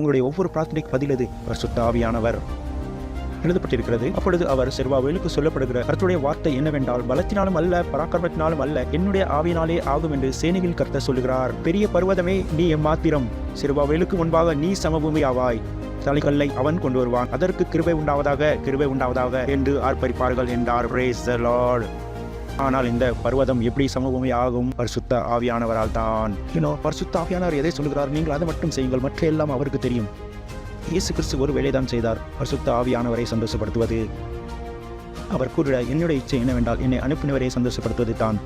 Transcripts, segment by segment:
உங்களுடைய ஒவ்வொரு பிரார்த்தனைக்கு பதிலது எது பரிசுத்த ஆவியானவர். எழுதப்பட்டிருக்கிறது அப்பொழுது அவர் செர்வாவேலுக்கு சொல்லப்படுகிற கர்த்தருடைய வார்த்தை என்னவென்றால் பலத்தினாலும் அல்ல பராக்கிரமத்தினாலும் அல்ல என்னுடைய ஆவினாலே ஆகும் என்று சேனையில் கர்த்த சொல்லுகிறார். பெரிய பர்வதமே நீ எம்மாத்திரம் சிறுவாவேலுக்கு முன்பாக நீ சமபூமி ஆவாய். தலைக்கல்லை அவன் கொண்டு வருவான் அதற்கு கிருபை உண்டாவதாக கிருபை உண்டாவதாக என்று ஆர்ப்பரிப்பார்கள் என்றார். Praise ஆனால் இந்த பர்வதம் எப்படி சமபூமி ஆகும்? பரிசுத்த ஆவியானவரால் தான். யூனோ பரிசுத்த ஆவியானவர் எதை சொல்கிறார் நீங்கள் அதை மட்டும் செய்யுங்கள். மற்ற எல்லாம் அவருக்கு தெரியும். இயேசு கிறிஸ்து ஒரு வேலைதான் செய்தார். பரிசுத்த ஆவியானவரை சந்தோஷப்படுத்துவது. அவர் கூறிட என்னுடைய இச்சை என்னவென்றால் என்னை அனுப்பினவரை சந்தோஷப்படுத்துவது தான்.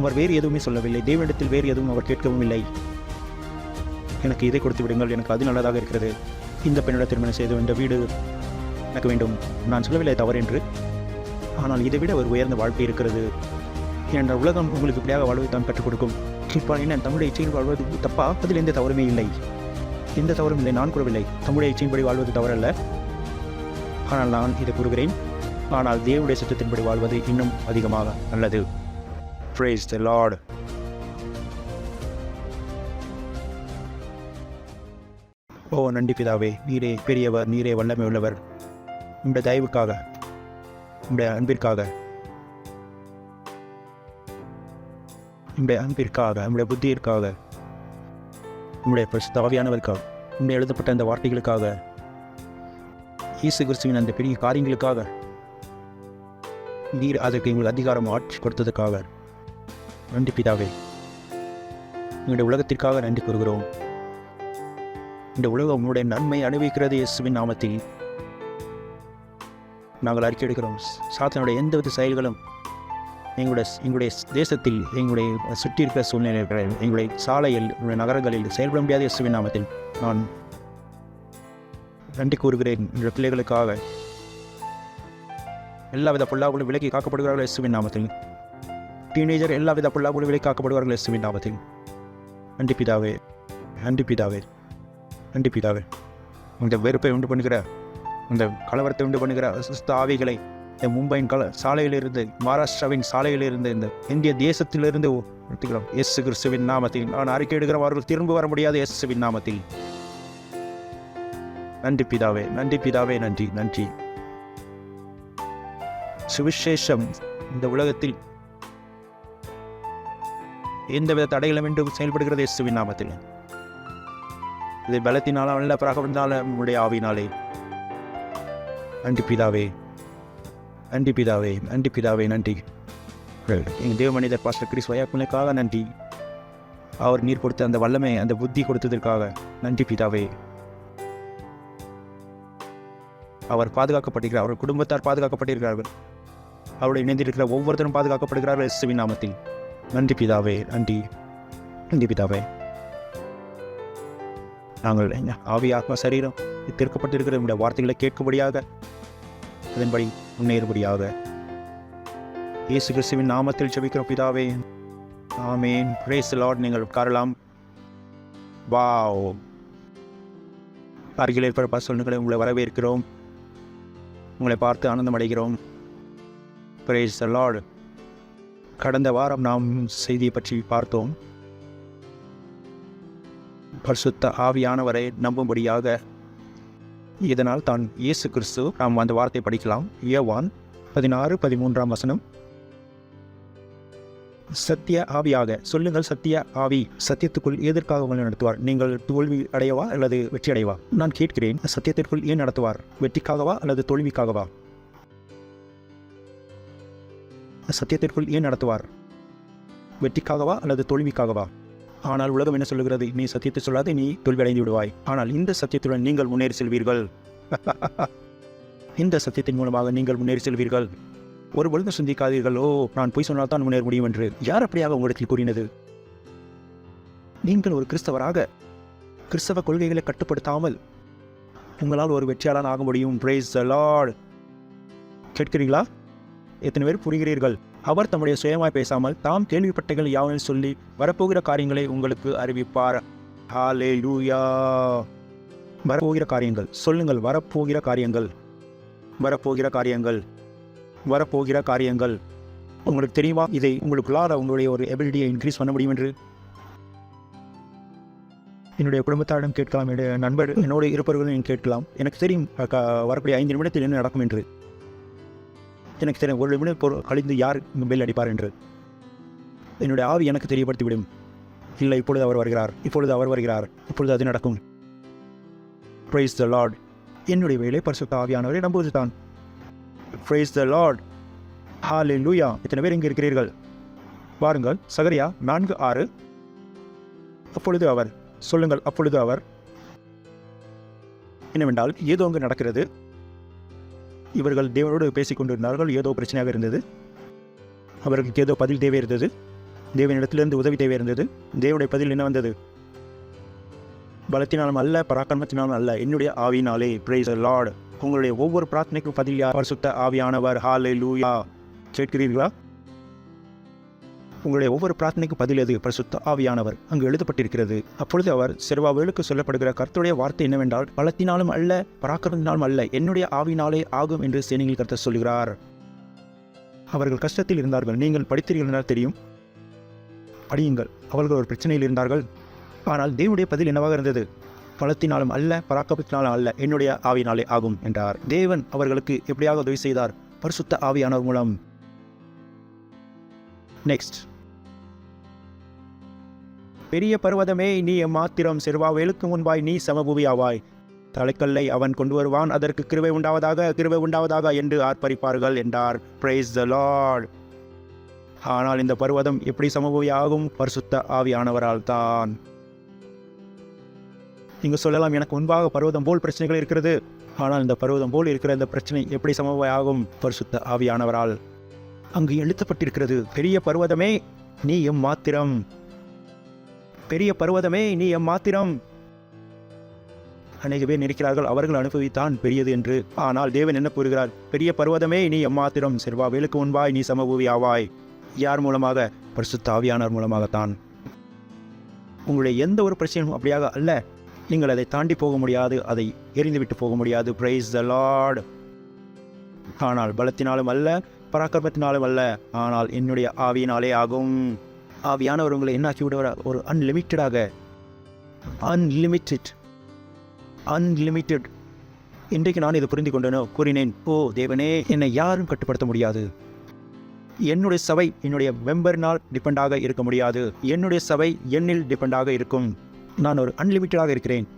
அவர் வேறு எதுவுமே சொல்லவில்லை. தேவனிடத்தில் வேறு எதுவும் அவர் கேட்கவும் இல்லை. எனக்கு இதை கொடுத்து விடுங்கள். எனக்கு அது நல்லதாக இருக்கிறது. இந்த பெண்ணோட திருமணம் செய்து இந்த வீடு எனக்கு வேண்டும். நான் சொல்லவில்லை தவறு என்று. ஆனால் இதை விட ஒரு உயர்ந்த வாழ்க்கை இருக்கிறது. என்ற உலகம் உங்களுக்கு இப்படியாக வாழ்வை தான் கற்றுக் கொடுக்கும் இப்போ என்ன? தமிழை இச்சையில் வாழ்வது தப்பா? அதில் எந்த தவறுமே இல்லை. எந்த தவறும் இல்லை. நான் கூறவில்லை. தமிழை இச்சையின்படி வாழ்வது தவறல்ல. ஆனால் நான் இதை கூறுகிறேன். ஆனால் தேவனுடைய சட்டத்தின்படி வாழ்வது இன்னும் அதிகமாக நல்லது. Praise த லார்டு ஓ நன்றி பிதாவே. நீரே பெரியவர் நீரே வல்லமை உள்ளவர். இந்த தயவுக்காக உங்களுடைய அன்பிற்காக. உங்களுடைய அன்பிற்காக உங்களுடைய புத்தியிற்காக உங்களுடைய தாவியானவருக்காக உங்களுடைய எழுதப்பட்ட அந்த வார்த்தைகளுக்காக இயேசு கிறிஸ்துவின் அந்த பெரிய காரியங்களுக்காக நீர் அதற்கு எங்களுக்கு அதிகாரம் ஆட்சி கொடுத்ததுக்காக நன்றி பிதாவே. எங்களுடைய உலகத்திற்காக நன்றி கூறுகிறோம். இந்த உலகம் உங்களுடைய நன்மை அனுபவிக்கிறது இயேசுவின் நாமத்தில். நாங்கள் அறிக்கை எடுக்கிறோம். சாத்தனுடைய எந்தவித செயல்களும் எங்களுடைய எங்களுடைய தேசத்தில் எங்களுடைய சுற்றி இருக்கிற சூழ்நிலைகள் எங்களுடைய சாலையில் எங்களுடைய நகரங்களில் செயல்பட முடியாத இயேசுவின் நாமத்தில் நான் நன்றி கூறுகிறேன். என்ற பிள்ளைகளுக்காக எல்லாவித பொல்லாப்புகளும் விலக்கி காக்கப்படுகிறார்கள் இயேசுவின் நாமத்தில். டீனேஜர் எல்லாவித பொல்லாப்புகளும் விலக்கி காக்கப்படுவார்கள் இயேசுவின் நாமத்தில். நன்றி பிதாவே நன்றி பிதாவே நன்றி பிதாவே. இந்த வெறுப்பை உண்டு பண்ணுகிற இந்த கலவரத்தை உண்டு பண்ணுகிற அசுஸ்த ஆவிகளை இந்த மும்பையின் கல சாலையிலிருந்து மகாராஷ்டிராவின் சாலையிலிருந்து இந்த இந்திய தேசத்திலிருந்து எடுத்துக்கிறோம் இயேசு கிறிஸ்துவின் நாமத்தில். நான் அறிக்கை எடுக்கிறோம் அவர்கள் திரும்ப வர முடியாத இயேசுவின் நாமத்தில். நன்றி பிதாவே நன்றி பிதாவே நன்றி நன்றி. சுவிசேஷம் இந்த உலகத்தில் எந்தவித தடைகளும் என்று செயல்படுகிறது இயேசுவின் நாமத்தில். இது பலத்தினாலும் அல்ல பிராகவனால நம்முடைய ஆவினாலே நன்றி பிதாவே நன்றி பிதாவே நன்றி பிதாவே நன்றி. எங்கள் தேவ மனிதர் பாஸ்டர் கிறிஸ் வயாக்குனுக்காக நன்றி. அவர் நீர் கொடுத்த அந்த வல்லமை அந்த புத்தி கொடுத்ததற்காக நன்றி பிதாவே. அவர் பாதுகாக்கப்படுகிறார் அவர் குடும்பத்தார் பாதுகாக்கப்பட்டிருக்கிறார்கள் அவருடைய இணைந்திருக்கிற ஒவ்வொருத்தரும் பாதுகாக்கப்படுகிறார்கள் இயேசுவின் நாமத்தில். நன்றி பிதாவே நன்றி. நன்றி பிதாவே. நாங்கள் ஆவி ஆத்மா சரீரம் தீர்க்கப்பட்டிருக்கிற நம்முடைய வார்த்தைகளை கேட்கும்படியாக அதன்படி முன்னேறும்படியாக. இயேசு கிறிஸ்துவின் நாமத்தில் ஜெபிக்கிற பிதாவே. ஆமேன். பிரேஸ் லார்ட் நீங்கள் உட்காரலாம். வாவ் அருகில் இருக்கிற பசங்களை உங்களை வரவேற்கிறோம். உங்களை பார்த்து ஆனந்தம் அடைகிறோம். பிரேஸ் லார்டு கடந்த வாரம் நாம் செய்தியை பற்றி பார்த்தோம். பரிசுத்த ஆவியானவரை நம்பும்படியாக இதனால் தான் இயேசு கிறிஸ்து நாம் அந்த வார்த்தை படிக்கலாம். யோவான் பதினாறு பதிமூன்றாம் வசனம். சத்திய ஆவியாக சொல்லுங்கள் சத்திய ஆவி சத்தியத்துக்குள் எதற்காக உங்களை நடத்துவார்? நீங்கள் தோல்வி அடையவா அல்லது வெற்றி அடையவா? நான் கேட்கிறேன் சத்தியத்திற்குள் ஏன் நடத்துவார்? வெற்றிக்காகவா அல்லது தோல்விக்காகவா? சத்தியத்திற்குள் ஏன் நடத்துவார்? வெற்றிக்காகவா அல்லது தோல்விக்காகவா? ஆனால் உலகம் என்ன சொல்லுகிறது? நீ சத்தியத்தை சொல்லாது நீ தோல்வி அடைந்து விடுவாய். ஆனால் இந்த சத்தியத்துடன் நீங்கள் முன்னேறி செல்வீர்கள். இந்த சத்தியத்தின் மூலமாக நீங்கள் முன்னேறி செல்வீர்கள். ஒரு பொழுது சிந்திக்காதீர்கள். ஓ நான் பொய் சொன்னால் தான் முன்னேற முடியும் என்று. யார் அப்படியாக உங்களிடத்தில் கூறினது? நீங்கள் ஒரு கிறிஸ்தவராக கிறிஸ்தவ கொள்கைகளை கட்டுப்படுத்தாமல் உங்களால் ஒரு வெற்றியாளன் ஆக முடியும். பிரேஸ் லார்ட் கேட்கிறீங்களா எத்தனை பேர் புரிகிறீர்கள்? அவர் தம்முடைய சுயமாய் பேசாமல் தாம் கேள்விப்பட்டகள் யாவனில் சொல்லி வரப்போகிற காரியங்களை உங்களுக்கு அறிவிப்பார். ஹாலே லூயா வரப்போகிற காரியங்கள். சொல்லுங்கள் வரப்போகிற காரியங்கள். வரப்போகிற காரியங்கள். வரப்போகிற காரியங்கள். உங்களுக்கு தெரியுமா இதை உங்களுக்குள்ளார உங்களுடைய ஒரு எபிலிட்டியை இன்க்ரீஸ் பண்ண முடியும் என்று? என்னுடைய குடும்பத்தாரிடம் கேட்கலாம் என்னுடைய நண்பர் என்னோடு இருப்பவர்களும் கேட்கலாம். எனக்கு தெரியும் க- வரக்கூடிய ஐந்து நிமிடத்தில் என்ன நடக்கும் என்று. எனக்கு தெரியும் ஒரு நிமிடம் பொருள் கழிந்து யார் இங்கு பெல் அடிப்பார் என்று. என்னுடைய ஆவி எனக்கு தெரியப்படுத்திவிடும். இல்லை இப்பொழுது அவர் வருகிறார் இப்பொழுது அவர் வருகிறார் இப்பொழுது அது நடக்கும். ப்ரைஸ் த லார்ட் என்னுடைய வேலை பரிசுத்த ஆவியானவரை நம்புவது தான் ப்ரைஸ் த லார்ட் ஹாலி லூயா இத்தனை பேர் இங்கே இருக்கிறீர்கள்? வாருங்கள் சகரியா நான்கு ஆறு. அப்பொழுது அவர் சொல்லுங்கள் அப்பொழுது அவர். என்னவென்றால் ஏதோ அங்கு நடக்கிறது. இவர்கள் தேவனோடு பேசிக்கொண்டிருந்தார்கள் ஏதோ பிரச்சனையாக இருந்தது. அவர்களுக்கு ஏதோ பதில் தேவை இருந்தது தேவனிடத்திலிருந்து உதவி தேவை இருந்தது தேவனுடைய பதில் என்ன வந்தது? பலத்தினாலும் அல்ல பராக்கிரமத்தினாலும் அல்ல. என்னுடைய ஆவியினாலே பிரைஸ் லார்ட் உங்களுடைய ஒவ்வொரு பிரார்த்தனைக்கும் பதில் யார் பரிசுத்த ஆவியானவர். ஹாலே லூயா கேட்கிறீர்களா? உங்களுடைய ஒவ்வொரு பிரார்த்தனைக்கும் பதில் எது? பரிசுத்த ஆவியானவர். அங்கு எழுதப்பட்டிருக்கிறது. அப்பொழுது அவர் செருவாவேலுக்கு சொல்லப்படுகிற கர்த்தருடைய வார்த்தை என்னவென்றால் பலத்தினாலும் அல்ல பராக்கிரமத்தினாலும் அல்ல என்னுடைய ஆவினாலே ஆகும் என்று சேனையில் கர்த்தர் சொல்கிறார். அவர்கள் கஷ்டத்தில் இருந்தார்கள். நீங்கள் படித்தீர்கள் என்றால் தெரியும். படியுங்கள். அவர்கள் ஒரு பிரச்சனையில் இருந்தார்கள். ஆனால் தேவனுடைய பதில் என்னவாக இருந்தது? பலத்தினாலும் அல்ல பராக்கபத்தினாலும் அல்ல என்னுடைய ஆவியினாலே ஆகும் என்றார். தேவன் அவர்களுக்கு எப்படியாக உதவி செய்தார்? பரிசுத்த ஆவியானவர் மூலம். நெக்ஸ்ட் பெரிய பர்வதமே நீ எம்மாத்திரம் செருவாவேலுக்கு முன்பாய் நீ சமபூவியாவாய் தலைக்கல்லை அவன் கொண்டு வருவான் அதற்கு கிருவை உண்டாவதாக கிருவை உண்டாவதாக என்று ஆர்ப்பரிப்பார்கள் என்றார். பிரைஸ் த லார்ட் ஆனால் இந்த பர்வதம் எப்படி சமபூவியாகும் பரிசுத்த ஆவியானவரால் தான். நீங்கள் சொல்லலாம் எனக்கு முன்பாக பர்வதம் போல் பிரச்சனைகள் இருக்கிறது. ஆனால் இந்த பர்வதம் போல் இருக்கிற இந்த பிரச்சனை எப்படி சமவாயாகும் பரிசுத்த ஆவியானவரால். அங்கு எழுத்தப்பட்டிருக்கிறது பெரிய பர்வதமே நீ எம் மாத்திரம். பெரிய பர்வதமே நீ எம் மாத்திரம். அநேக பேர் நினைக்கிறார்கள் அவர்கள் அனுபவித்தான் பெரியது என்று. ஆனால் தேவன் என்ன கூறுகிறார்? பெரிய பர்வதமே நீ எம்மாத்திரம் செல்வாவேலுக்கு முன்பாய் நீ சமபூவி ஆவாய் யார் மூலமாக? பரிசுத்த ஆவியானவர் மூலமாகத்தான். உங்களுடைய எந்த ஒரு பிரச்சனையும் அப்படியாக அல்ல. நீங்கள் அதை தாண்டி போக முடியாது அதை எரிந்துவிட்டு போக முடியாது. பிரைஸ் த லார்ட் ஆனால் பலத்தினாலும் அல்ல பராக்கிரமத்தினாலும் அல்ல ஆனால் என்னுடைய ஆவியினாலே ஆகும். ஆவியானவர் உங்களை என்ன ஆக்கி விடுவார்? ஒரு அன்லிமிட்டடாக அன்லிமிட்டெட் அன்லிமிட்டெட் இன்றைக்கு நான் இதை புரிந்து கொண்டேனோ? கூறினேன் ஓ தேவனே என்னை யாரும் கட்டுப்படுத்த முடியாது. என்னுடைய சபை என்னுடைய மெம்பரினால் டிபெண்டாக இருக்க முடியாது. என்னுடைய சபை என்னில் டிபெண்டாக இருக்கும். நான் ஒரு அன்லிமிட்டடாக இருக்கிறேன்.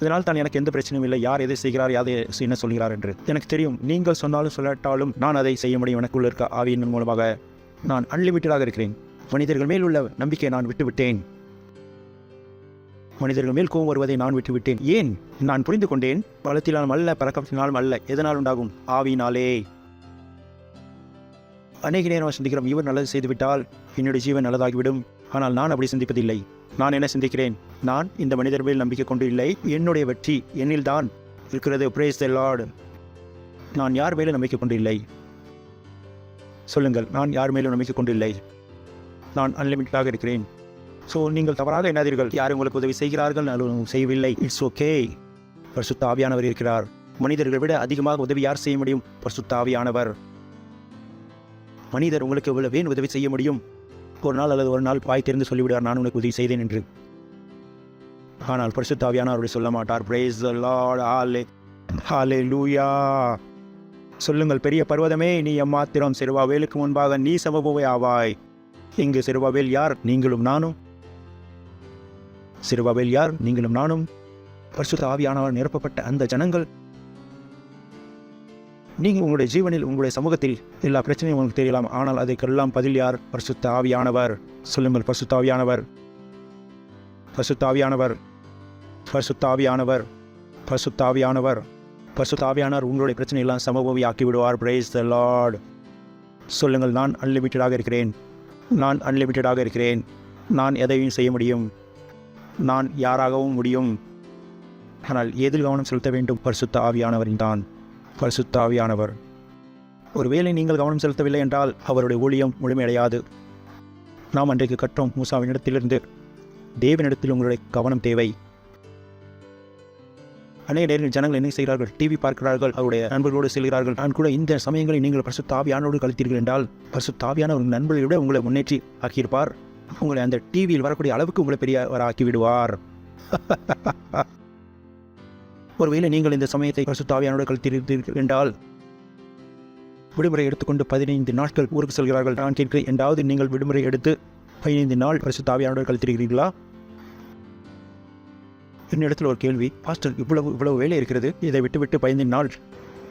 இதனால் தான் எனக்கு எந்த பிரச்சனையும் இல்லை. யார் எதை செய்கிறார் யார் என்ன சொல்கிறார் என்று. எனக்கு தெரியும் நீங்கள் சொன்னாலும் சொல்லாட்டாலும் நான் அதை செய்ய முடியும். எனக்குள்ள இருக்க ஆவியின் மூலமாக நான் அன்லிமிட்டடாக இருக்கிறேன். மனிதர்கள் மேல் உள்ள நம்பிக்கையை நான் விட்டுவிட்டேன். மனிதர்கள் மேல் கோபம் வருவதை நான் விட்டுவிட்டேன். ஏன்? நான் புரிந்து கொண்டேன். பலத்தினாலும் அல்ல பறக்கத்தினாலும் அல்ல. எதனால் உண்டாகும்? ஆவினாலே அநேக நேரம் சிந்திக்கிறோம் இவர் நல்லது செய்துவிட்டால் என்னுடைய ஜீவன் நல்லதாகிவிடும். ஆனால் நான் அப்படி சிந்திப்பதில்லை. நான் என்ன சிந்திக்கிறேன்? நான் இந்த மனிதர் மேல் நம்பிக்கை கொண்டு இல்லை. என்னுடைய வெற்றி என்னில் தான் இருக்கிறது. பிரேஸ் த லார்டு நான் யார் மேலும் நம்பிக்கை கொண்டு இல்லை? சொல்லுங்கள். நான் யார் மேலும் நம்பிக்கை கொண்டு இல்லை? நான் அன்லிமிட்டடாக இருக்கிறேன். ஸோ நீங்கள் தவறாக எண்ணாதீர்கள். யார் உங்களுக்கு உதவி செய்கிறார்கள். நான் செய்யவில்லை. இட்ஸ் ஓகே பரிசுத்த ஆவியானவர் இருக்கிறார். மனிதர்களை விட அதிகமாக உதவி யார் செய்ய முடியும்? பரிசுத்த ஆவியானவர். மனிதர் உங்களுக்கு எவ்வளவு ஏன் உதவி செய்ய முடியும்? ஒரு நாள் அல்லது ஒரு நாள் பாய் தெரிந்து சொல்லிவிடுவார் நான் உனக்கு உதவி செய்தேன் என்று. ஆனால் பரிசுத்தாவியான அவர்கள் சொல்ல மாட்டார். பிரேஸ் லார்ட் ஹாலே லூயா சொல்லுங்கள் பெரிய பர்வதமே நீ எம்மாத்திரம் சிறுவாவேலுக்கு முன்பாக நீ சமபுவை ஆவாய். இங்கு சிறுவாவேல் யார்? நீங்களும் நானும். சிறுவாவேல் யார்? நீங்களும் நானும். பரிசுத்த ஆவியானவர் நிரப்பப்பட்ட அந்த ஜனங்கள் நீங்கள் உங்களுடைய ஜீவனில் உங்களுடைய சமூகத்தில் எல்லா பிரச்சனையும் உங்களுக்கு தெரியலாம். ஆனால் அதற்கெல்லாம் பதில் யார்? பரிசுத்த ஆவியானவர் சொல்லுங்கள் பரிசுத்த ஆவியானவர் பரிசுத்த ஆவியானவர் பரிசுத்த ஆவியானவர் பரிசுத்த ஆவியானவர் பரிசுத்த ஆவியானவர் உங்களுடைய பிரச்சனை எல்லாம் சமபூமி ஆக்கி விடுவார் பிரேஸ் த லார்ட் சொல்லுங்கள் நான் அன்லிமிட்டடாக இருக்கிறேன். நான் அன்லிமிட்டடாக இருக்கிறேன். நான் எதையும் செய்ய முடியும். நான் யாராகவும் முடியும். ஆனால் எதில் கவனம் செலுத்த வேண்டும் பரிசுத்த ஆவியானவரின் தான். பரிசுத்தாவியானவர் ஒருவேளை நீங்கள் கவனம் செலுத்தவில்லை என்றால் அவருடைய ஊழியம் முழுமையடையாது. நாம் அன்றைக்கு கற்றோம் மூசாவின் இடத்திலிருந்து தேவனிடத்தில் உங்களுடைய கவனம் தேவை. அநேக நேரங்களில் ஜனங்கள் என்ன செய்கிறார்கள்? டிவி பார்க்கிறார்கள் அவருடைய நண்பர்களோடு செல்கிறார்கள். நான் கூட இந்த சமயங்களை நீங்கள் பரிசு தாவியானோடு கழித்தீர்கள் என்றால் பரிசு தாவியான உங்கள் நண்பர்களை விட உங்களை முன்னேற்றி ஆக்கியிருப்பார். உங்களை அந்த டிவியில் வரக்கூடிய அளவுக்கு உங்களை பெரியவராக்கி விடுவார் ஒருவேளை நீங்கள் இந்த சமயத்தை பரிசுத்தாவியானோட கழித்திருந்தீர்கள் என்றால் விடுமுறை எடுத்துக்கொண்டு பதினைந்து நாட்கள் ஊருக்கு செல்கிறார்கள். நான் கேட்கிறேன் என்றாவது நீங்கள் விடுமுறை எடுத்து பதினைந்து நாள் பரிசுத்தாவியானோட கழித்திருக்கிறீர்களா? என்னிடத்தில் ஒரு கேள்வி. பாஸ்டர் இவ்வளவு இவ்வளவு வேலை இருக்கிறது. இதை விட்டுவிட்டு பதினைந்து நாள்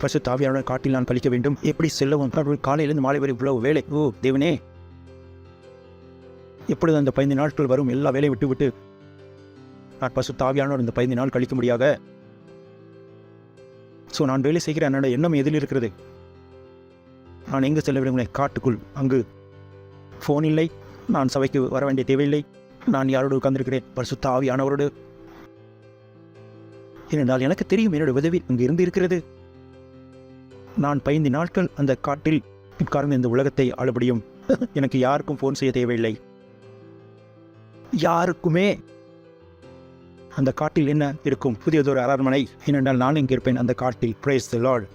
பசு தாவியான காட்டில் நான் கழிக்க வேண்டும். எப்படி செல்லவும்? கடவுள் காலையிலிருந்து மாலை வரை இவ்வளவு வேலை. ஓ தேவனே. எப்பொழுது அந்த பதினைந்து நாட்கள் வரும்? எல்லா வேலையை விட்டுவிட்டு நான் பசு தாவியானோர் இந்த பதினைந்து நாள் கழிக்க முடியாக ஸோ நான் வேலை செய்கிற என்னோட எண்ணம் எதில் இருக்கிறது? நான் எங்கு செல்ல விரும்பினேன்? காட்டுக்குள். அங்கு ஃபோன் இல்லை. நான் சபைக்கு வர வேண்டிய தேவையில்லை. நான் யாரோடு உட்கார்ந்திருக்கிறேன்? பரிசுத்த ஆவியானவரோடு. ஏனென்றால் எனக்கு தெரியும் என்னோட உதவி அங்கு இருந்து இருக்கிறது நான் பதினைந்து நாட்கள் அந்த காட்டில் உட்கார்ந்து இந்த உலகத்தை ஆளபடியும் எனக்கு யாருக்கும் ஃபோன் செய்ய தேவையில்லை. யாருக்குமே அந்த காட்டில் என்ன இருக்கும்? புதியதொரு அரண்மனை. ஏனென்றால் நான் இங்கே இருப்பேன். அந்த காட்டில் பிரேஸ் த லார்ட்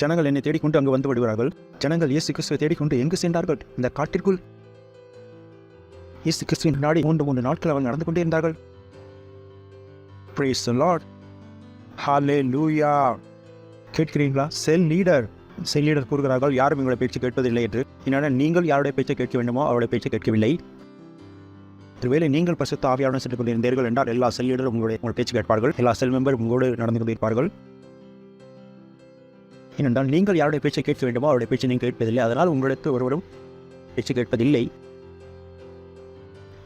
ஜனங்கள் என்னை தேடிக்கொண்டு அங்கு வந்து விடுவார்கள். ஜனங்கள் இயேசு கிறிஸ்துவை தேடிக்கொண்டு எங்கு சென்றார்கள்? இந்த காட்டிற்குள். இயேசு கிறிஸ்துவின் நாடி மூன்று மூன்று நாட்கள் அவர்கள் நடந்து கொண்டே இருந்தார்கள். பிரேஸ் த லார்ட் ஹாலே லூயா கேட்கிறீங்களா செல் லீடர் செல் லீடர் கூறுகிறார்கள். யாரும் எங்களுடைய பேச்சு கேட்பதில்லை என்று. என்னென்ன நீங்கள் யாருடைய பேச்சை கேட்க வேண்டுமோ அவருடைய பேச்சை கேட்கவில்லை. ஒருவேளை நீங்கள் பசுத்த ஆவியாவுடன் சென்று கொண்டிருந்தீர்கள் என்றால் எல்லா செல் உங்களுடைய உங்கள் பேச்சு கேட்பார்கள். எல்லா செல் மெம்பர் உங்களோடு நடந்து கொண்டிருப்பார்கள். ஏனென்றால் நீங்கள் யாருடைய பேச்சை கேட்க வேண்டுமோ அவருடைய பேச்சை நீங்கள் கேட்பதில்லை. அதனால் உங்களுக்கு ஒருவரும் பேச்சு கேட்பதில்லை.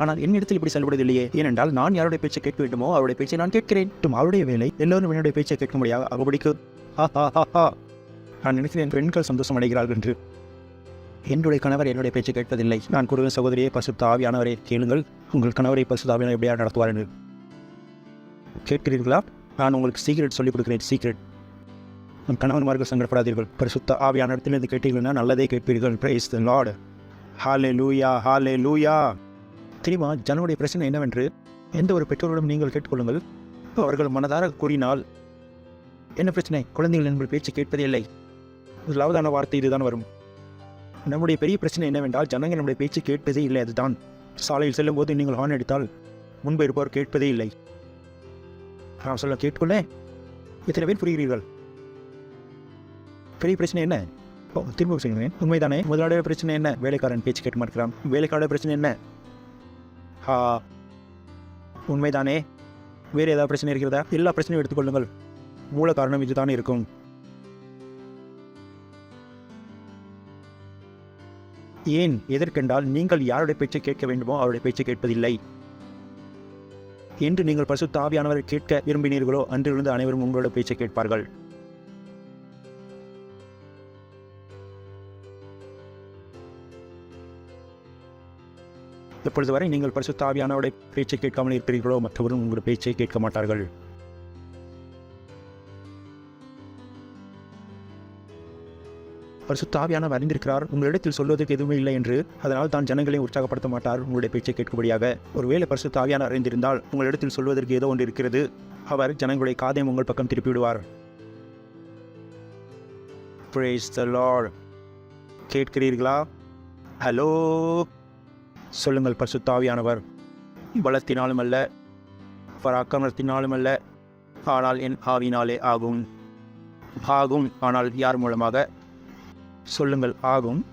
ஆனால் என்னிடத்தில் இப்படி செயல்படுவதில்லையே ஏனென்றால் நான் யாருடைய பேச்சை கேட்க வேண்டுமோ அவருடைய பேச்சை நான் கேட்கிறேன். மற்றும் அவருடைய வேலை எல்லோரும் என்னுடைய பேச்சை கேட்க முடியாது. அகபடிக்கு ஹா ஹா ஹா ஹா நான் நினைக்கிறேன் பெண்கள் சந்தோஷம் அடைகிறார்கள் என்று. என்னுடைய கணவர் என்னுடைய பேச்சு கேட்பதில்லை. நான் கூறுவேன் சகோதரியை பசுத்த ஆவியானவரை கேளுங்கள் உங்கள் கணவரை பசுத்த ஆவியானவர் எப்படியா நடத்துவார் என்று. கேட்கிறீர்களா? நான் உங்களுக்கு சீக்ரெட் சொல்லிக் கொடுக்கிறேன் சீக்ரெட் நம் கணவன்மார்கள் சங்கடப்படாதீர்கள். பரிசுத்த ஆவியான இடத்திலிருந்து கேட்டீங்கன்னா நல்லதே கேட்பீர்கள். பிரைஸ் த லார்டு ஹாலே லூயா ஹாலே லூயா தெரியுமா ஜனனுடைய பிரச்சனை என்னவென்று? எந்த ஒரு பெற்றோரிடம் நீங்கள் கேட்டுக்கொள்ளுங்கள். அவர்கள் மனதார கூறினால் என்ன பிரச்சனை? குழந்தைகள் என்பது பேச்சு கேட்பதே இல்லை. முதலாவதான வார்த்தை இதுதான் வரும். நம்முடைய பெரிய பிரச்சனை என்னவென்றால் ஜனங்கள் நம்முடைய பேச்சு கேட்பதே இல்லை அதுதான். சாலையில் செல்லும் போது நீங்கள் ஹார்ன் அடித்தால் முன்பு இருப்பவர் கேட்பதே இல்லை. நான் சொல்ல கேட்டுக்கொள்ளேன் எத்தனை பேர் புரிகிறீர்கள்? பெரிய பிரச்சனை என்ன? ஓ திரும்ப சொல்லுங்க உண்மைதானே? முதலாடைய பிரச்சனை என்ன? வேலைக்காரன் பேச்சு கேட்க மாட்டேங்கிறான். வேலைக்காரோட பிரச்சனை என்ன? ஹா. உண்மைதானே? வேறு ஏதாவது பிரச்சனை இருக்கிறதா? எல்லா பிரச்சனையும் எடுத்துக்கொள்ளுங்கள் மூல காரணம் இதுதான் இருக்கும். ஏன் எதற்கென்றால் நீங்கள் யாருடைய பேச்சை கேட்க வேண்டுமோ அவருடைய பேச்சை கேட்பதில்லை. என்று நீங்கள் பசு தாவியானவரை கேட்க விரும்பினீர்களோ அன்றிலிருந்து அனைவரும் உங்களோட பேச்சை கேட்பார்கள். இப்பொழுது வரை நீங்கள் பரிசு தாவியானவருடைய பேச்சை கேட்காமல் இருக்கிறீர்களோ மற்றவரும் உங்களுடைய பேச்சை கேட்க மாட்டார்கள். பரிசுத்த ஆவியானவர் அறிந்திருக்கிறார். உங்களிடத்தில் சொல்வதற்கு எதுவுமே இல்லை என்று. அதனால் தான் ஜனங்களை உற்சாகப்படுத்த மாட்டார். உங்களுடைய பேச்சை கேட்கும்படியாக. ஒருவேளை பரிசுத்த ஆவியானவர் அறிந்திருந்தால் உங்களிடத்தில் சொல்வதற்கு ஏதோ ஒன்று இருக்கிறது. அவர் ஜனங்களுடைய காதையும் உங்கள் பக்கம் திருப்பிவிடுவார். Praise கேட்கிறீர்களா? ஹலோ சொல்லுங்கள் பரிசுத்தாவியானவர் பலத்தினாலும் அல்ல பராக்கிரமத்தினாலும் அல்ல ஆனால் என் ஆவினாலே ஆகும். ஆகும். ஆனால் யார் மூலமாக? சொல்லுங்கள் ஆகும்.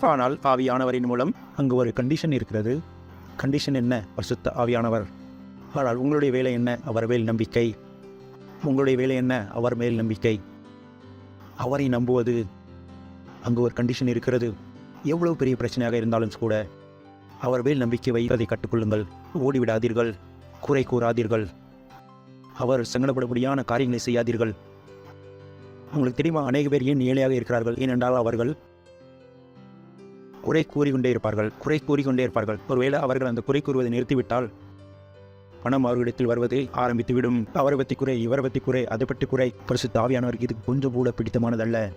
ஆனால் ஆவியானவரின் மூலம் அங்கு ஒரு கண்டிஷன் இருக்கிறது. கண்டிஷன் என்ன பரிசுத்த ஆவியானவர்? ஆனால் உங்களுடைய வேலை என்ன அவர் மேல் நம்பிக்கை? உங்களுடைய வேலை என்ன அவர் மேல் நம்பிக்கை? அவரை நம்புவது? அங்கு ஒரு கண்டிஷன் இருக்கிறது. எவ்வளவு பெரிய பிரச்சனையாக இருந்தாலும் கூட அவர் மேல் நம்பிக்கை வைப்பதை கற்றுக்கொள்ளுங்கள் ஓடிவிடாதீர்கள். குறை கூறாதீர்கள். அவர் சங்கடப்படப்படியான காரியங்களை செய்யாதீர்கள். உங்களுக்கு தெரியுமா? அநேக பேர் ஏன் ஏழையாக இருக்கிறார்கள்? ஏனென்றால் அவர்கள் குறை கூறிக்கொண்டே இருப்பார்கள். குறை கூறிக்கொண்டே இருப்பார்கள். ஒருவேளை அவர்கள் அந்த குறை கூறுவதை நிறுத்திவிட்டால் பணம் அவர்களிடத்தில் வருவதை ஆரம்பித்துவிடும். அவரை பற்றி குறை இவரை பற்றி குறை அதை பற்றி குறை. பரிசு தாவியானவருக்கு இது கொஞ்சம் கூட பிடித்தமானதல்ல.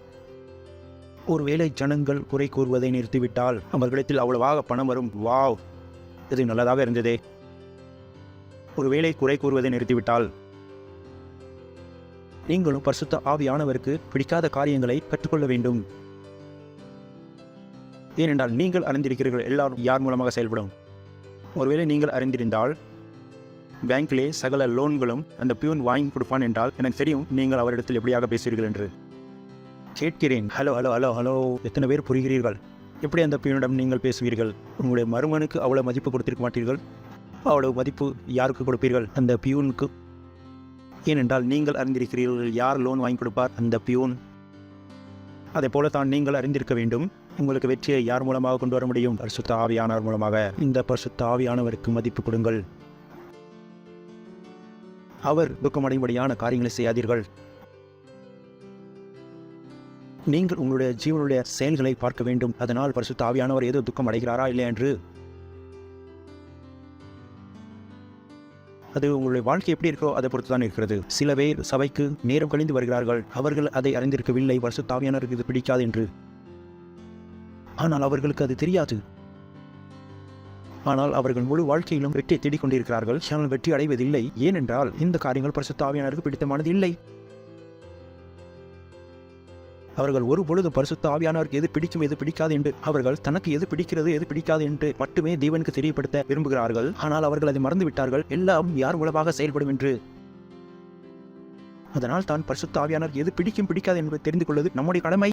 ஒருவேளை ஜனங்கள் குறை கூறுவதை நிறுத்திவிட்டால் அவர்களிடத்தில் அவ்வளவாக பணம் வரும். வாவ்! இது நல்லதாக இருந்ததே. ஒருவேளை குறை கூறுவதை நிறுத்திவிட்டால் நீங்களும் பரிசுத்த ஆவியானவருக்கு பிடிக்காத காரியங்களை கற்றுக்கொள்ள வேண்டும். ஏனென்றால் நீங்கள் அறிந்திருக்கிறீர்கள் எல்லாரும் யார் மூலமாக செயல்படும்? ஒருவேளை நீங்கள் அறிந்திருந்தால் பேங்க்லே சகல லோன்களும் அந்த பியூன் வாங்கி கொடுப்பான் என்றால் எனக்கு தெரியும் நீங்கள் அவரிடத்தில் எப்படியாக பேசுவீர்கள் என்று. கேட்கிறேன். ஹலோ ஹலோ ஹலோ ஹலோ எத்தனை பேர் புரிகிறீர்கள்? எப்படி அந்த பியூனிடம் நீங்கள் பேசுவீர்கள்? உங்களுடைய மருமனுக்கு அவ்வளோ மதிப்பு கொடுத்திருக்க மாட்டீர்கள்? அவ்வளவு மதிப்பு யாருக்கு கொடுப்பீர்கள்? அந்த பியூனுக்கு ஏனென்றால் நீங்கள் அறிந்திருக்கிறீர்கள் யார் லோன் வாங்கி கொடுப்பார்? அந்த பியூன். அதே போல தான் நீங்கள் அறிந்திருக்க வேண்டும். உங்களுக்கு வெற்றியை யார் மூலமாக கொண்டு வர முடியும்? பரிசுத்த ஆவியானவர் மூலமாக. இந்த பரிசுத்த ஆவியானவருக்கு மதிப்பு கொடுங்கள். அவர் துக்கமடையும்படியான காரியங்களை செய்யாதீர்கள். நீங்கள் உங்களுடைய ஜீவனுடைய செயல்களை பார்க்க வேண்டும். அதனால் பரிசுத்த ஆவியானவர் ஏதோ துக்கம் அடைகிறாரா இல்லை என்று அது உங்களுடைய வாழ்க்கை எப்படி இருக்கோ அதை பொறுத்து தான் இருக்கிறது. சில பேர் சபைக்கு நேரம் கழிந்து வருகிறார்கள். அவர்கள் அதை அறிந்திருக்கவில்லை. வருஷ தாவியானருக்கு இது பிடிக்காது என்று. ஆனால் அவர்களுக்கு அது தெரியாது. ஆனால் அவர்கள் முழு வாழ்க்கையிலும் வெற்றியை தேடிக் கொண்டிருக்கிறார்கள் ஆனால் வெற்றி அடைவதில்லை. ஏனென்றால் இந்த காரியங்கள் பரிசுத்தாவியானருக்கு பிடித்தமானது இல்லை. அவர்கள் ஒரு பொழுது பரிசுத்த ஆவியானவருக்கு எது பிடிக்கும் எது பிடிக்காது என்று அவர்கள் தனக்கு எது பிடிக்கிறது எது பிடிக்காது என்று மட்டுமே தேவனுக்கு தெரியப்படுத்த விரும்புகிறார்கள். ஆனால் அவர்கள் அதை மறந்து விட்டார்கள் எல்லாம் யார் மூலமாக செயல்படும் என்று. அதனால் தான் பரிசுத்த ஆவியானவர் எது பிடிக்கும் பிடிக்காது என்பதை தெரிந்து கொள்வது நம்முடைய கடமை.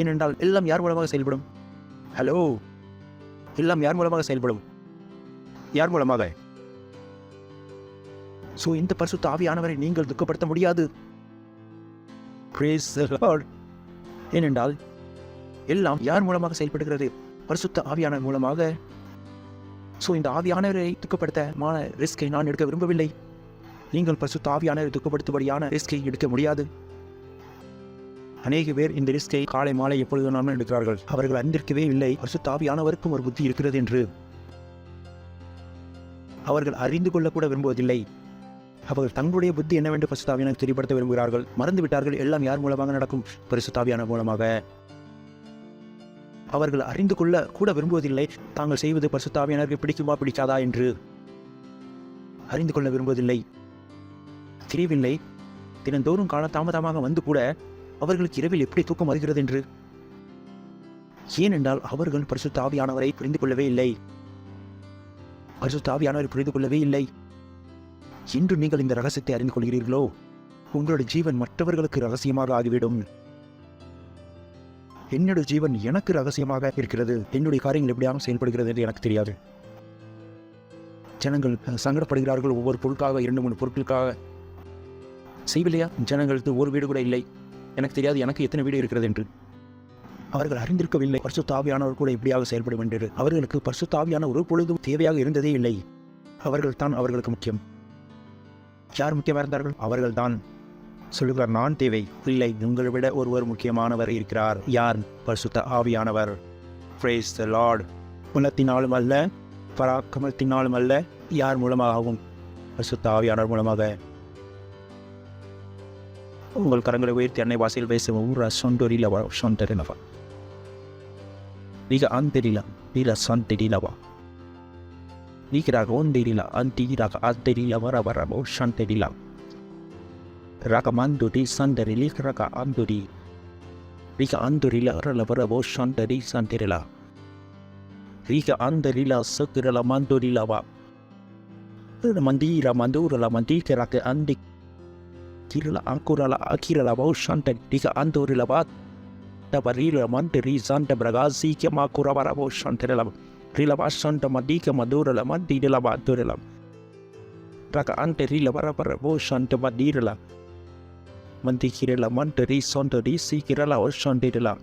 ஏனென்றால் எல்லாம் யார் மூலமாக செயல்படும்? ஹலோ எல்லாம் யார் மூலமாக செயல்படும்? யார் மூலமாக? ஸோ இந்த பரிசுத்த ஆவியானவரை நீங்கள் துக்கப்படுத்த முடியாது. Praise ஏனென்றால் எல்லாம் யார் மூலமாக செயல்படுகிறது? பரிசுத்த ஆவியானவர் மூலமாக. ஸோ இந்த ஆவியானவரை துக்கப்படுத்தமான ரிஸ்கை நான் எடுக்க விரும்பவில்லை. நீங்கள் பரிசுத்த ஆவியானவரை துக்கப்படுத்தும்படியான ரிஸ்கை எடுக்க முடியாது. அநேக பேர் இந்த ரிஸ்கை காலை மாலை எப்பொழுது வேணாலும் எடுக்கிறார்கள். அவர்கள் அறிந்திருக்கவே இல்லை பரிசுத்த ஆவியானவருக்கும் ஒரு புத்தி இருக்கிறது என்று. அவர்கள் அறிந்து கொள்ளக்கூட விரும்புவதில்லை. அவர்கள் தங்களுடைய புத்தி என்னவென்று பரிசுத்தாவியான தெரியப்படுத்த விரும்புகிறார்கள். மறந்து விட்டார்கள் எல்லாம் யார் மூலமாக நடக்கும்? பரிசுத்தாவியான மூலமாக. அவர்கள் அறிந்து கொள்ள கூட விரும்புவதில்லை. தாங்கள் செய்வது பரிசுத்தாவியானருக்கு பிடிக்குமா? பிடிக்காதா? என்று அறிந்து கொள்ள விரும்புவதில்லை. தெரியவில்லை. தினந்தோறும் கால தாமதமாக வந்து கூட அவர்களுக்கு இரவில் எப்படி தூக்கம் வருகிறது என்று. ஏனென்றால் அவர்கள் பரிசுத்தாவியானவரை புரிந்து கொள்ளவே இல்லை. பரிசுத்தாவியானவரை புரிந்து கொள்ளவே இல்லை. இன்று நீங்கள் இந்த ரகசியத்தை அறிந்து கொள்கிறீர்களோ? உங்களுடைய ஜீவன் மற்றவர்களுக்கு ரகசியமாக ஆகிவிடும். என்னுடைய ஜீவன் எனக்கு ரகசியமாக இருக்கிறது. என்னுடைய காரியங்கள் எப்படியாக செயல்படுகிறது என்று எனக்கு தெரியாது. ஜனங்கள் சங்கடப்படுகிறார்கள். ஒவ்வொரு பொருட்காக இரண்டு மூணு பொருட்களுக்காக. செய்வில்லையா ஜனங்களுக்கு ஒரு வீடு கூட இல்லை. எனக்கு தெரியாது எனக்கு எத்தனை வீடு இருக்கிறது என்று. அவர்கள் அறிந்திருக்கவில்லை. பரிசு தாவியானவர் கூட எப்படியாக செயல்படும் என்று. அவர்களுக்கு பரிசு தாவியான ஒரு பொழுதும் தேவையாக இருந்ததே இல்லை. அவர்கள் தான் அவர்களுக்கு முக்கியம். யார் முக்கியமாக இருந்தார்கள்? அவர்கள் தான் சொல்லுகிறார் நான் தேவை. இல்லை உங்களை விட ஒருவர் முக்கியமானவர் இருக்கிறார். யார்? பரிசுத்த ஆவியானவர். பிரேஸ் த லார்ட் குணத்தினாலும் அல்ல பராக்கிரமத்தினாலும் அல்ல யார் மூலமாகவும்? பரிசுத்த ஆவியானவர் மூலமாக. உங்கள் கரங்களை உயர்த்தி அன்னை வாசையில் பேசுவோம் சொந்தொரில சொந்தரிலவா நீங்க அந்தரில நீல சொந்தரிலவா நீக்கிறாக ஒந்திரில அந்திராக அந்தரில வர வர சொந்தரிலா rakamanduri sandari raka anduri rika andurila rala varavo shandari sandirila rika andarila sakirala mandurila va mandira mandurala mandika raka andi kirala ankurala akirala va shandari rika andurila va tabarila mandiri santa bragasi ke makura varavo shandirila rila va santa madika madurala mandira va durila raka andarila varavo shanta madirila mantikirela manteri sonderi sikirela oshandirela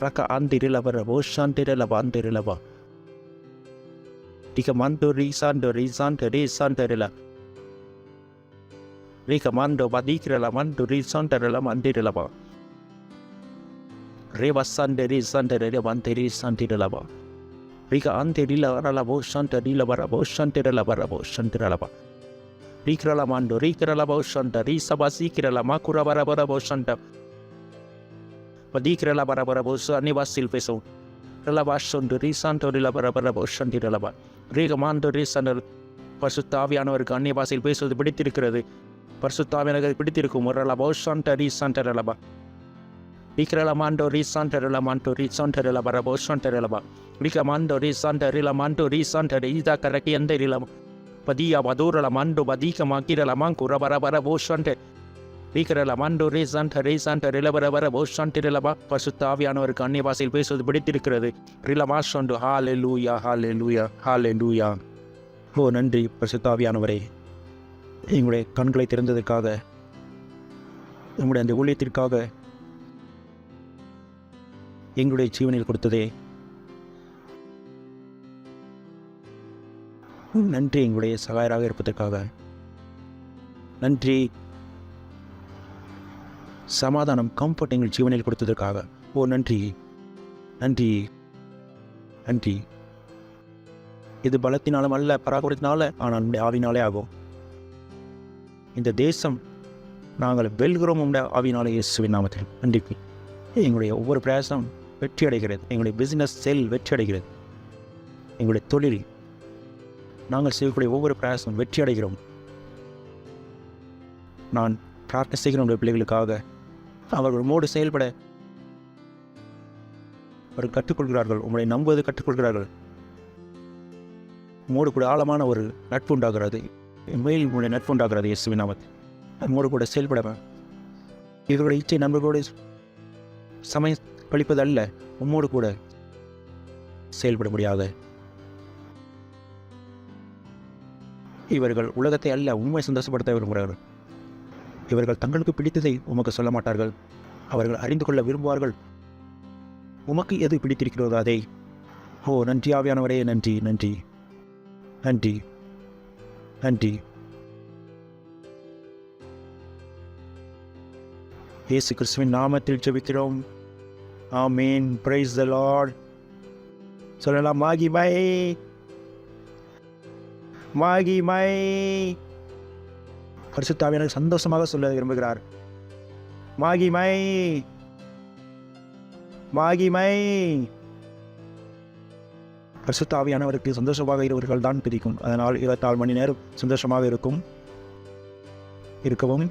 raka andirela vara oshandirela vandirela va tika mandori sandori sanderi sanderela rika mando vadikirela mandori sanderela mandirela ba reva sanderi sanderela vanteri sandirela Riga ante rilaralabo santa rilabarabo santa rilabarabo santa rilabarabo ரிக்ரலமாண்டு ரீக்ரலபோ சண்ட ரீசபா சீக்கிரலமா குரபரபரபோ சண்ட பதீக்ரலபரபரபோ அனிவாசில் பேசும் ரலபா சொண்டு ரீசாண்டோ ரிலபரபரபோ சண்டி ரலபா ரீகமாண்டோ ரீசண்டல் பசுத்தாவியானவருக்கு அன்னிவாசில் பேசுவது பிடித்திருக்கிறது பரிசுத்தாவியானவருக்கு பிடித்திருக்கும் ஒரு ரலபோ சண்ட ரீசாண்ட ரலபா Ricramando risante relamando risante relabara bosante relaba. Ricamando risante relamando risante risa carakiande rilam. Padia badura la mando badika makira la manco rabarabara bosante. Ricra la mando risante risante relabara bosante relaba. பசுத்தாவியானவருக்கு அந்நிய பாஷையில் பேசுவது பிடித்திருக்கிறது ரிலமாஷொண்டு ஹாலே லூயா ஹாலே லூயா ஹாலே லூயா ஓ நன்றி பசுத்தாவியானவரே எங்களுடைய கண்களை திறந்ததற்காக எங்களுடைய அந்த ஊழியத்திற்காக எங்களுடைய ஜீவனில் கொடுத்ததே. நன்றி எங்களுடைய சகாயராக இருப்பதற்காக. நன்றி. சமாதானம் கம்ஃபர்ட் எங்கள் ஜீவனில் கொடுத்ததற்காக. ஓ நன்றி. நன்றி. நன்றி. இது பலத்தினாலும் அல்ல பராகுறத்தினால ஆனால் நம்முடைய ஆவினாலே ஆகும். இந்த தேசம் நாங்கள் வெல்கிறோம் உடைய ஆவினாலே இயேசுவின் நாமத்தில். நன்றி. எங்களுடைய ஒவ்வொரு பிரயாசம் வெற்றி அடைகிறது எங்களுடைய பிஸ்னஸ் செல் வெற்றி அடைகிறது எங்களுடைய தொழில் நாங்கள் செய்யக்கூடிய ஒவ்வொரு பிரயாசமும் வெற்றி அடைகிறோம் நான் பிரார்த்தனை செய்கிறோம் பிள்ளைகளுக்காக. அவர்கள் உம்மோடு செயல்பட அவர்கள் கற்றுக்கொள்கிறார்கள். உங்களை நம்புவது கற்றுக்கொள்கிறார்கள். உம்மோடு கூட ஆழமான ஒரு நட்பு உண்டாகிறது. மேல் உங்களுடைய நட்பு உண்டாகிறது எஸ் நாமத்தில். நம்மோடு கூட செயல்பட இவர்களுடைய இச்சை நண்பர்களோடு சமய பழிப்பது அல்ல உம்மோடு கூட செயல்பட முடியாது. இவர்கள் உலகத்தை அல்ல உண்மை சந்தோஷப்படுத்த விரும்புகிறார்கள். இவர்கள் தங்களுக்கு பிடித்ததை உமக்கு சொல்ல மாட்டார்கள். அவர்கள் அறிந்து கொள்ள விரும்புவார்கள். உமக்கு எது பிடித்திருக்கிறதோ அதை. ஓ நன்றி ஆவியானவரே நன்றி நன்றி. நன்றி. நன்றி. இயேசு கிறிஸ்துவின் நாமத்தில் ஜெபிக்கிறோம். ஆமீன் பிரைஸ் த லார்ட் சொல்லலாம் மாகிமை மாகிமை எனக்கு சந்தோஷமாக சொல்ல விரும்புகிறார் மாகிமை மாகிமை பரிசுத்தாவியானவருக்கு சந்தோஷமாக இருவர்கள் தான் பிரிக்கும் அதனால் இருபத்தாறு மணி நேரம் சந்தோஷமாக இருக்கும் இருக்கவும்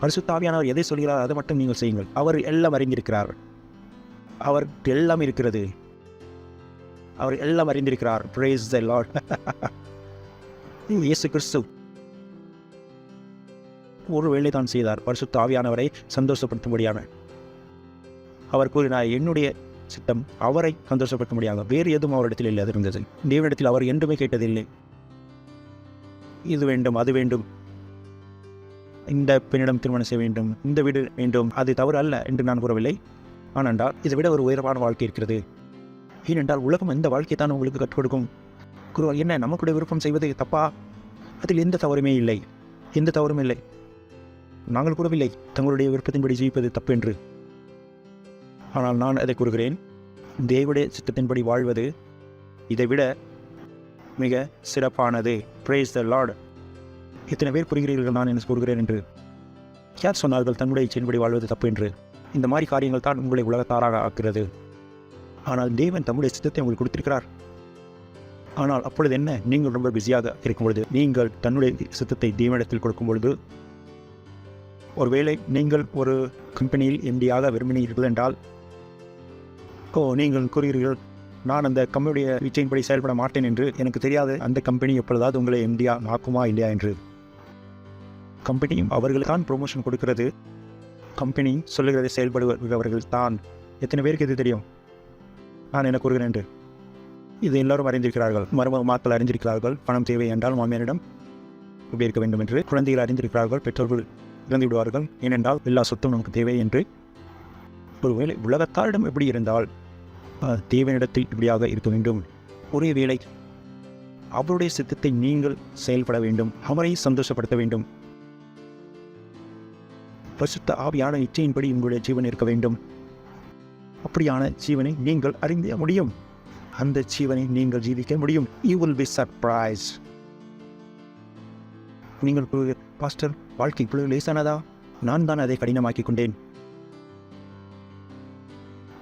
பரிசுத்தாவியானவர் எதை சொல்கிறார் அதை மட்டும் நீங்கள் செய்யுங்கள் அவர் எல்லாம் அறிந்திருக்கிறார் அவர் எல்லாம் இருக்கிறது. அவர் எல்லாம் அறிந்திருக்கிறார். பிரேஸ் த லார்ட் இயேசு கிறிஸ்து. ஒரு வேலை தான் செய்தார். பரிசு தாவியானவரை சந்தோஷப்படுத்தும்படியான அவர் கூறினார் என்னுடைய சித்தம் அவரை சந்தோஷப்படுத்த முடியாது வேறு எதுவும் அவரிடத்தில் இல்லை. அது இருந்தது. தேவனிடத்தில் அவர் என்றுமே கேட்டதில்லை. இது வேண்டும் அது வேண்டும். இந்த பெண்ணிடம் திருமணம் செய்ய வேண்டும். இந்த வீடு வேண்டும். அது தவறு அல்ல என்று நான் கூறவில்லை. ஆனென்றால் இதை விட ஒரு உயர்வான வாழ்க்கை இருக்கிறது. ஏனென்றால் உலகம் எந்த வாழ்க்கையை தான் உங்களுக்கு கற்றுக் கொடுக்கும்? குரு என்ன? நமக்குடைய விருப்பம் செய்வது தப்பா? அதில் எந்த தவறுமே இல்லை. எந்த தவறும் இல்லை. நாங்கள் கூறவில்லை தங்களுடைய விருப்பத்தின்படி ஜீவிப்பது தப்பு என்று ஆனால் நான் அதை கூறுகிறேன். தேவடைய சித்தத்தின்படி வாழ்வது இதைவிட மிக சிறப்பானது. பிரேஸ் த லார்ட் இத்தனை பேர் புரிகிறீர்கள் நான் என்ன கூறுகிறேன் என்று. யார் சொன்னார்கள் தன்னுடைய செயல்படி வாழ்வது தப்பு என்று? இந்த மாதிரி காரியங்கள் தான் உங்களை உலகத்தாராக ஆக்குகிறது. ஆனால் தேவன் தம்முடைய சித்தத்தை உங்களுக்கு கொடுத்திருக்கிறார். ஆனால் அப்பொழுது என்ன? நீங்கள் ரொம்ப பிஸியாக இருக்கும் பொழுது நீங்கள் தன்னுடைய சித்தத்தை தேவனிடத்தில் கொடுக்கும் பொழுது ஒருவேளை நீங்கள் ஒரு கம்பெனியில் எம்டியாக விரும்பினீர்கள் என்றால் ஓ நீங்கள் கூறுகிறீர்கள் நான் அந்த கம்பெனியுடைய இச்சையின்படி செயல்பட மாட்டேன் என்று எனக்கு தெரியாது. அந்த கம்பெனி எப்பொழுதாவது உங்களை எம்டியா ஆக்குமா இல்லையா? என்று. கம்பெனியும் அவர்களுக்கான் ப்ரொமோஷன் கொடுக்கிறது. கம்பெனி சொல்லுகிறதை செயல்படுபவர்கள் தான். எத்தனை பேருக்கு இது தெரியும்? நான் என்ன கூறுகிறேன் என்று. இது எல்லோரும் அறிந்திருக்கிறார்கள். மருமக மாக்கள் அறிந்திருக்கிறார்கள். பணம் தேவை என்றால் மாமியாரிடம் உபயோகிக்க வேண்டும் என்று. குழந்தைகள் அறிந்திருக்கிறார்கள். பெற்றோர்கள் இறந்து விடுவார்கள். ஏனென்றால் எல்லா சொத்தும் நமக்கு தேவை என்று. ஒருவேளை உலகத்தாரிடம் எப்படி இருந்தால் தேவையிடத்தில் இப்படியாக இருக்க வேண்டும். ஒரே வேளை அவருடைய சித்தத்தை நீங்கள் செயல்பட வேண்டும். அவரை சந்தோஷப்படுத்த வேண்டும். பரிசுத்த ஆவியான இச்சையின்படி உங்களுடைய ஜீவன் இருக்க வேண்டும். அப்படியான ஜீவனை நீங்கள் அறிந்த முடியும். அந்த ஜீவனை நீங்கள் ஜீவிக்க முடியும். யூ வில் பி சர்ப்ரைஸ் நீங்கள் பாஸ்டர் வாழ்க்கை இப்பொழுது லேசானதா? நான் தான் அதை கடினமாக்கி கொண்டேன்.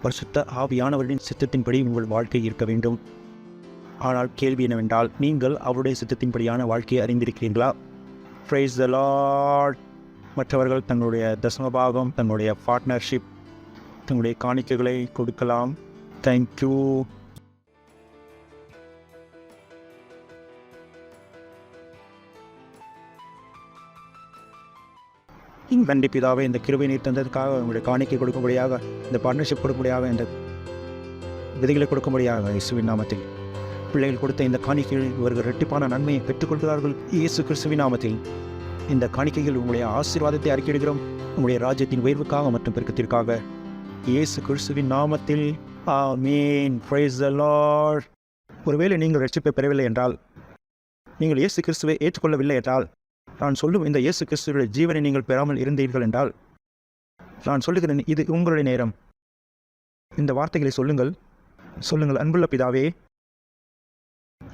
பரிசுத்த ஆவியானவரின் சித்தத்தின்படி உங்கள் வாழ்க்கை இருக்க வேண்டும். ஆனால் கேள்வி என்னவென்றால் நீங்கள் அவருடைய சித்தத்தின்படியான வாழ்க்கையை அறிந்திருக்கிறீர்களா? ஃப்ரைஸ் த லார்ட் மற்றவர்கள் தங்களுடைய தசமபாகம் தங்களுடைய பார்ட்னர்ஷிப் தங்களுடைய காணிக்கைகளை கொடுக்கலாம். தேங்க்யூ நன்றி பிதாவே இந்த கிருபை நீர் தந்ததுக்காக உங்களுடைய காணிக்கை கொடுக்கும்படியாக இந்த பார்ட்னர்ஷிப் கொடுக்கும்படியாக இந்த விதிகளை கொடுக்கும்படியாக இயேசுவின் நாமத்தில். பிள்ளைகள் கொடுத்த இந்த காணிக்கைகள் இவர்கள் இரட்டிப்பான நன்மையை பெற்றுக்கொள்கிறார்கள். இயேசு கிறிஸ்துவின் நாமத்தில். இந்த காணிக்கைகள் உங்களுடைய ஆசீர்வாதத்தை அறிக்கையிடுகிறோம் உங்களுடைய ராஜ்யத்தின் உயர்வுக்காக மற்றும் பெருக்கத்திற்காக. இயேசு கிறிஸ்துவின் நாமத்தில் ஆமீன். Praise the ஒருவேளை நீங்கள் ரட்சிப்பை பெறவில்லை என்றால் நீங்கள் இயேசு கிறிஸ்துவை ஏற்றுக்கொள்ளவில்லை என்றால் நான் சொல்லும் இந்த இயேசு கிறிஸ்துவோட ஜீவனை நீங்கள் பெறாமல் இருந்தீர்கள் என்றால் நான் சொல்லுகிறேன் இது உங்களுடைய நேரம். இந்த வார்த்தைகளை சொல்லுங்கள். சொல்லுங்கள் அன்புள்ள பிதாவே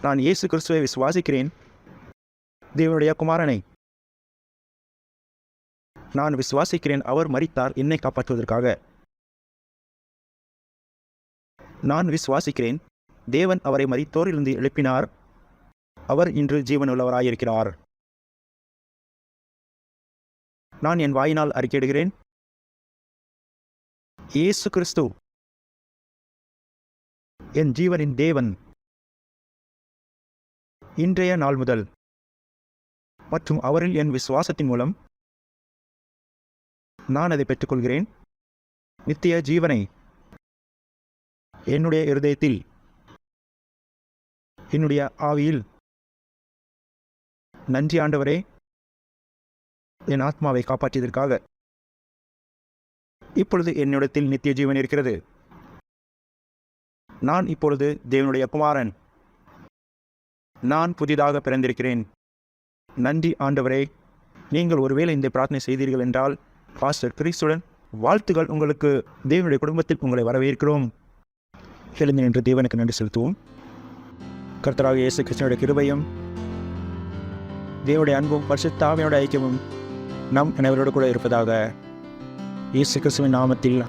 நான் இயேசு கிறிஸ்துவை விசுவாசிக்கிறேன். தேவனுடைய குமாரனை நான் விசுவாசிக்கிறேன் அவர் மறித்தார் என்னை காப்பாற்றுவதற்காக. நான் விசுவாசிக்கிறேன் தேவன் அவரை மறித்தோரிலிருந்து எழுப்பினார். அவர் இன்று ஜீவனுள்ளவராயிருக்கிறார். நான் என் வாயினால் அறிக்கையிடுகிறேன். இயேசு கிறிஸ்து என் ஜீவனின் தேவன். இன்றைய நாள் முதல். மற்றும் அவரில் என் விசுவாசத்தின் மூலம் நான் அதை பெற்றுக்கொள்கிறேன். நித்திய ஜீவனை என்னுடைய இருதயத்தில் என்னுடைய ஆவியில். நன்றி ஆண்டவரே என் ஆத்மாவை காப்பாற்றியதற்காக. இப்பொழுது என்னிடத்தில் நித்திய ஜீவன் இருக்கிறது. நான் இப்பொழுது தேவனுடைய குமாரன். நான் புதிதாக பிறந்திருக்கிறேன். நன்றி ஆண்டவரே நீங்கள் ஒருவேளை இந்த பிரார்த்தனை செய்தீர்கள் என்றால் பாஸ்டர் கிறிஸ்துடன் வாழ்த்துகள் உங்களுக்கு. தேவனுடைய குடும்பத்தில் உங்களை வரவேற்கிறோம். எழுந்து நின்று தேவனுக்கு நன்றி செலுத்துவோம். கர்த்தராக இயேசு கிருஷ்ணனுடைய கிருபையும் தேவனுடைய அன்பும் பரிசுத்தாமையோட ஐக்கியமும் நம் அனைவரோடு கூட இருப்பதாக இயேசு கிறிஸ்துவின் நாமத்தில்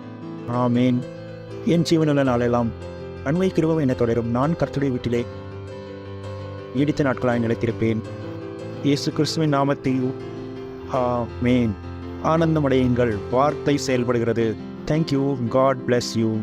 ஆமேன். என் ஜீவனுள்ள நாளெல்லாம் அண்மை கிருபம் என தொடரும். நான் கர்த்தருடைய வீட்டிலே நீடித்த நாட்களாய் நிலைத்திருப்பேன். இயேசு கிறிஸ்துவின் நாமத்தில் ஆமேன். ஆனந்தமடையுங்கள். வார்த்தை செயல்படுகிறது. Thank you God bless you